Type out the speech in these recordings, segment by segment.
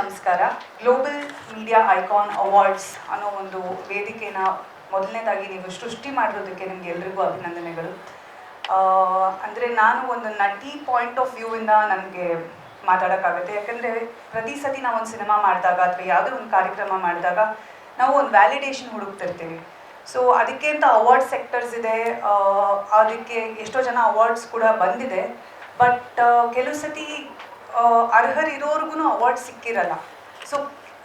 ನಮಸ್ಕಾರ. Global media icon awards ಅನ್ನೋ ಒಂದು ವೇದಿಕೆನ ಮೊದಲನೇದಾಗಿ ನೀವು ಸೃಷ್ಟಿ ಮಾಡಿರೋದಕ್ಕೆ ನಿಮ್ಗೆ ಎಲ್ರಿಗೂ ಅಭಿನಂದನೆಗಳು. ಅಂದರೆ ನಾನು ಒಂದು ನಟಿ ಪಾಯಿಂಟ್ ಆಫ್ ವ್ಯೂವಿಂದ ನನಗೆ ಮಾತಾಡೋಕ್ಕಾಗುತ್ತೆ. ಯಾಕಂದರೆ ಪ್ರತಿ ಸತಿ ನಾವು ಒಂದು ಸಿನಿಮಾ ಮಾಡಿದಾಗ ಅಥವಾ ಯಾವುದೋ ಒಂದು ಕಾರ್ಯಕ್ರಮ ಮಾಡಿದಾಗ ನಾವು ಒಂದು ವ್ಯಾಲಿಡೇಷನ್ ಹುಡುಕ್ತಿರ್ತೀವಿ. ಸೊ ಅದಕ್ಕೆ ಅಂತ ಅವಾರ್ಡ್ ಸೆಕ್ಟರ್ಸ್ ಇದೆ. ಅದಕ್ಕೆ ಎಷ್ಟೋ ಜನ ಅವಾರ್ಡ್ಸ್ ಕೂಡ ಬಂದಿದೆ. ಬಟ್ ಕೆಲವು ಸತಿ ಅರ್ಹರಿರೋರ್ಗು ಅವಾರ್ಡ್ ಸಿಕ್ಕಿರಲ್ಲ. ಸೊ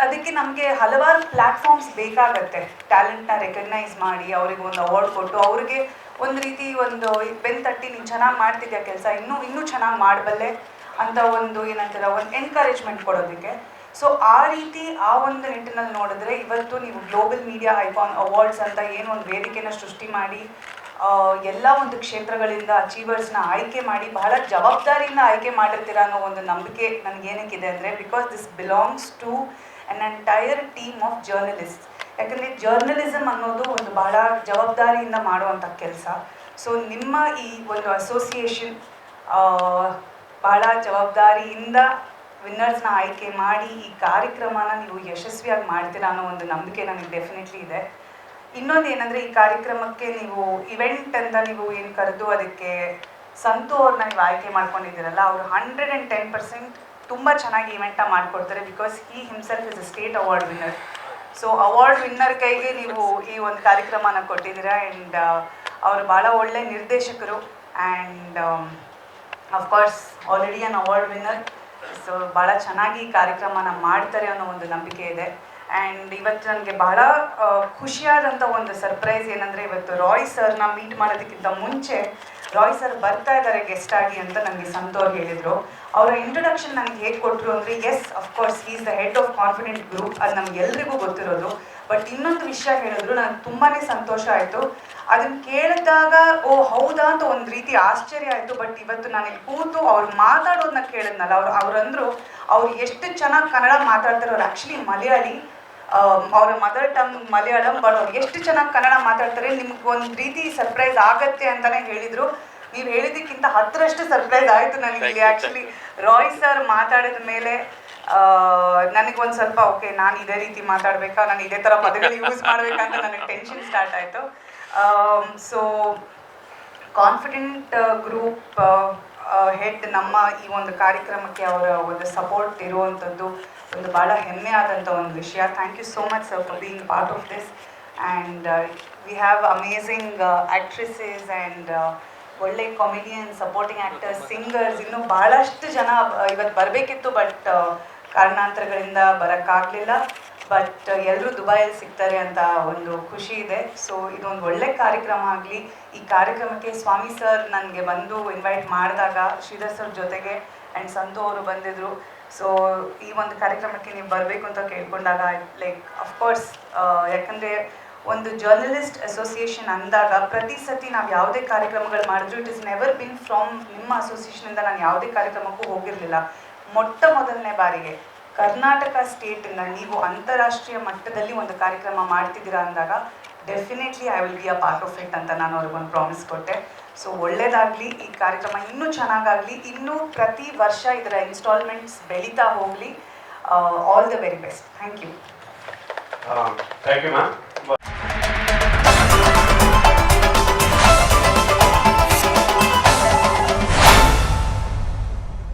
ಅದಕ್ಕೆ ನಮಗೆ ಹಲವಾರು ಪ್ಲ್ಯಾಟ್ಫಾರ್ಮ್ಸ್ ಬೇಕಾಗತ್ತೆ. ಟ್ಯಾಲೆಂಟ್ನ ರೆಕಗ್ನೈಸ್ ಮಾಡಿ, ಅವ್ರಿಗೆ ಒಂದು ಅವಾರ್ಡ್ ಕೊಟ್ಟು, ಅವ್ರಿಗೆ ಒಂದು ರೀತಿ ಒಂದು ಬೆನ್ ತಟ್ಟಿ ನೀನು ಚೆನ್ನಾಗಿ ಮಾಡ್ತಿದ್ಯಾ ಕೆಲಸ, ಇನ್ನೂ ಇನ್ನೂ ಚೆನ್ನಾಗಿ ಮಾಡಬಲ್ಲೆ ಅಂತ ಒಂದು ಏನಂತಾರೆ, ಒಂದು ಎನ್ಕರೇಜ್ಮೆಂಟ್ ಕೊಡೋದಕ್ಕೆ. ಸೊ ಆ ರೀತಿ ಆ ಒಂದು ನಿಟ್ಟಿನಲ್ಲಿ ನೋಡಿದ್ರೆ ಇವತ್ತು ನೀವು ಗ್ಲೋಬಲ್ ಮೀಡಿಯಾ ಐಕಾನ್ ಅವಾರ್ಡ್ಸ್ ಅಂತ ಏನು ಒಂದು ವೇದಿಕೆನ ಸೃಷ್ಟಿ ಮಾಡಿ ಎಲ್ಲ ಒಂದು ಕ್ಷೇತ್ರಗಳಿಂದ ಅಚೀವರ್ಸ್ನ ಆಯ್ಕೆ ಮಾಡಿ ಬಹಳ ಜವಾಬ್ದಾರಿಯಿಂದ ಆಯ್ಕೆ ಮಾಡಿರ್ತೀರ ಅನ್ನೋ ಒಂದು ನಂಬಿಕೆ ನನಗೆ ಏನಕ್ಕಿದೆ ಅಂದರೆ because this belongs to an entire team of journalist ಯಾಕಂದರೆ ಜರ್ನಲಿಸಮ್ ಅನ್ನೋದು ಒಂದು ಬಹಳ ಜವಾಬ್ದಾರಿಯಿಂದ ಮಾಡುವಂಥ ಕೆಲಸ. ಸೊ ನಿಮ್ಮ ಈ ಒಂದು ಅಸೋಸಿಯೇಷನ್ ಬಹಳ ಜವಾಬ್ದಾರಿಯಿಂದ ವಿನ್ನರ್ಸ್ನ ಆಯ್ಕೆ ಮಾಡಿ ಈ ಕಾರ್ಯಕ್ರಮನ ನೀವು ಯಶಸ್ವಿಯಾಗಿ ಮಾಡ್ತೀರಾ ಅನ್ನೋ ಒಂದು ನಂಬಿಕೆ ನನಗೆ ಡೆಫಿನೆಟ್ಲಿ ಇದೆ. ಇನ್ನೊಂದು ಏನಂದ್ರೆ ಈ ಕಾರ್ಯಕ್ರಮಕ್ಕೆ ನೀವು ಇವೆಂಟ್ ಅಂತ ನೀವು ಏನು ಕರೆದು ಅದಕ್ಕೆ ಸಂತು ಅವ್ರನ್ನ ನೀವು ಆಯ್ಕೆ ಮಾಡ್ಕೊಂಡಿದ್ದೀರಲ್ಲ, ಅವರು ಹಂಡ್ರೆಡ್ ಆ್ಯಂಡ್ ಟೆನ್ ಪರ್ಸೆಂಟ್ ತುಂಬ ಚೆನ್ನಾಗಿ ಇವೆಂಟ್ನ ಮಾಡ್ಕೊಡ್ತಾರೆ ಬಿಕಾಸ್ ಈ himself is a state award winner so award winner ಕೈಗೆ ನೀವು ಈ ಒಂದು ಕಾರ್ಯಕ್ರಮನ ಕೊಟ್ಟಿದ್ದೀರಾ ಆ್ಯಂಡ್ ಅವರು ಭಾಳ ಒಳ್ಳೆ ನಿರ್ದೇಶಕರು and of course already an award winner so ಭಾಳ ಚೆನ್ನಾಗಿ ಈ ಕಾರ್ಯಕ್ರಮನ ಮಾಡ್ತಾರೆ ಅನ್ನೋ ಒಂದು ನಂಬಿಕೆ ಇದೆ. ಆ್ಯಂಡ್ ಇವತ್ತು ನನಗೆ ಬಹಳ ಖುಷಿಯಾದಂಥ ಒಂದು ಸರ್ಪ್ರೈಸ್ ಏನಂದರೆ ಇವತ್ತು ರಾಯ್ ಸರ್ನ ಮೀಟ್ ಮಾಡೋದಕ್ಕಿಂತ ಮುಂಚೆ ರಾಯ್ ಸರ್ ಬರ್ತಾ ಇದ್ದಾರೆ ಗೆಸ್ಟ್ ಆಗಿ ಅಂತ ನನಗೆ ಸಂತೋರ್ ಹೇಳಿದರು. ಅವರ ಇಂಟ್ರೊಡಕ್ಷನ್ ನನಗೆ ಹೇಗೆ ಕೊಟ್ಟರು ಅಂದರೆ yes of course is the head of confident group ಅದು ನಮ್ಗೆಲ್ರಿಗೂ ಗೊತ್ತಿರೋದು. ಬಟ್ ಇನ್ನೊಂದು ವಿಷಯ ಹೇಳಿದ್ರು ನನಗೆ ತುಂಬಾ ಸಂತೋಷ ಆಯಿತು. ಅದನ್ನು ಕೇಳಿದಾಗ, ಓ, ಹೌದಾ ಅಂತ ಒಂದು ರೀತಿ ಆಶ್ಚರ್ಯ ಆಯಿತು. ಬಟ್ ಇವತ್ತು ನಾನು ಕೂತು ಅವ್ರು ಮಾತಾಡೋದನ್ನ ಕೇಳಿದ್ನಲ್ಲ, ಅವ್ರು ಅವ್ರಂದ್ರು, ಅವ್ರು ಎಷ್ಟು ಚೆನ್ನಾಗಿ ಕನ್ನಡ ಮಾತಾಡ್ತಾರೆ, ಅವ್ರು ಮಲಯಾಳಿ. ಅವರ ಮದರ್ ಟಂಗ್ ಮಲಯಾಳಂ ಬಟ್ ಅವ್ರು ಎಷ್ಟು ಚೆನ್ನಾಗಿ ಕನ್ನಡ ಮಾತಾಡ್ತಾರೆ ನಿಮ್ಗೆ ಒಂದು ರೀತಿ ಸರ್ಪ್ರೈಸ್ ಆಗತ್ತೆ ಅಂತಾನೆ ಹೇಳಿದ್ರು. ನೀವು ಹೇಳಿದ್ದಕ್ಕಿಂತ ಹತ್ತರಷ್ಟು ಸರ್ಪ್ರೈಸ್ ಆಯಿತು ನನಗೆ ಇಲ್ಲಿ ಆ್ಯಕ್ಚುಲಿ ರಾಯ್ ಸರ್ ಮಾತಾಡಿದ ಮೇಲೆ ನನಗೊಂದು ಸ್ವಲ್ಪ ಓಕೆ ನಾನು ಇದೇ ರೀತಿ ಮಾತಾಡಬೇಕಾ ನಾನು ಇದೇ ಥರ ಪದಗಳು ಯೂಸ್ ಮಾಡಬೇಕಂತ ನನಗೆ ಟೆನ್ಷನ್ ಸ್ಟಾರ್ಟ್ ಆಯಿತು. ಸೊ ಕಾನ್ಫಿಡೆಂಟ್ ಗ್ರೂಪ್ ಹೆಡ್ ನಮ್ಮ ಈ ಒಂದು ಕಾರ್ಯಕ್ರಮಕ್ಕೆ ಅವರ ಒಂದು ಸಪೋರ್ಟ್ ಇರುವಂಥದ್ದು ಒಂದು ಭಾಳ ಹೆಮ್ಮೆ ಆದಂಥ ಒಂದು ವಿಷಯ. Thank you so much sir for being part of this and we have amazing actresses and ಒಳ್ಳೆ ಕಾಮಿಡಿಯನ್ ಸಪೋರ್ಟಿಂಗ್ ಆ್ಯಕ್ಟರ್ಸ್ ಸಿಂಗರ್ಸ್ ಇನ್ನೂ ಭಾಳಷ್ಟು ಜನ ಇವತ್ತು ಬರಬೇಕಿತ್ತು ಬಟ್ ಕಾರಣಾಂತರಗಳಿಂದ ಬರೋಕ್ಕಾಗಲಿಲ್ಲ. ಬಟ್ ಎಲ್ಲರೂ ದುಬೈಯಲ್ಲಿ ಸಿಗ್ತಾರೆ ಅಂತ ಒಂದು ಖುಷಿ ಇದೆ. ಸೊ ಇದೊಂದು ಒಳ್ಳೆ ಕಾರ್ಯಕ್ರಮ ಆಗಲಿ. ಈ ಕಾರ್ಯಕ್ರಮಕ್ಕೆ ಸ್ವಾಮಿ ಸರ್ ನನಗೆ ಬಂದು ಇನ್ವೈಟ್ ಮಾಡಿದಾಗ, ಶ್ರೀಧರ್ ಸರ್ ಜೊತೆಗೆ ಆ್ಯಂಡ್ ಸಂತು ಅವರು ಬಂದಿದ್ದರು ಸೊ ಈ ಒಂದು ಕಾರ್ಯಕ್ರಮಕ್ಕೆ ನೀವು ಬರಬೇಕು ಅಂತ ಕೇಳ್ಕೊಂಡಾಗ ಲೈಕ್ ಅಫ್ಕೋರ್ಸ್ ಯಾಕಂದರೆ ಒಂದು ಜರ್ನಲಿಸ್ಟ್ ಅಸೋಸಿಯೇಷನ್ ಅಂದಾಗ ಪ್ರತಿ ಸತಿ ನಾವು ಯಾವುದೇ ಕಾರ್ಯಕ್ರಮಗಳು ಮಾಡಿದ್ರು it is never been from ನಿಮ್ಮ ಅಸೋಸಿಯೇಷನಿಂದ ನಾನು ಯಾವುದೇ ಕಾರ್ಯಕ್ರಮಕ್ಕೂ ಹೋಗಿರಲಿಲ್ಲ. ಮೊಟ್ಟ ಮೊದಲನೇ ಬಾರಿಗೆ. ಕರ್ನಾಟಕ ಸ್ಟೇಟನ್ನು ನೀವು ಅಂತಾರಾಷ್ಟ್ರೀಯ ಮಟ್ಟದಲ್ಲಿ ಒಂದು ಕಾರ್ಯಕ್ರಮ ಮಾಡ್ತಿದ್ದೀರಾ ಅಂದಾಗ definitely I will be a part of it ಅಂತ ನಾನು ಅವ್ರಿಗೊಂದು ಪ್ರಾಮಿಸ್ ಕೊಟ್ಟೆ. ಸೊ ಒಳ್ಳೇದಾಗಲಿ, ಈ ಕಾರ್ಯಕ್ರಮ ಇನ್ನೂ ಚೆನ್ನಾಗಾಗಲಿ, ಇನ್ನೂ ಪ್ರತಿ ವರ್ಷ ಇದರ ಇನ್ಸ್ಟಾಲ್ಮೆಂಟ್ಸ್ ಬೆಳೀತಾ ಹೋಗಲಿ. All the very best thank you thank you ma'am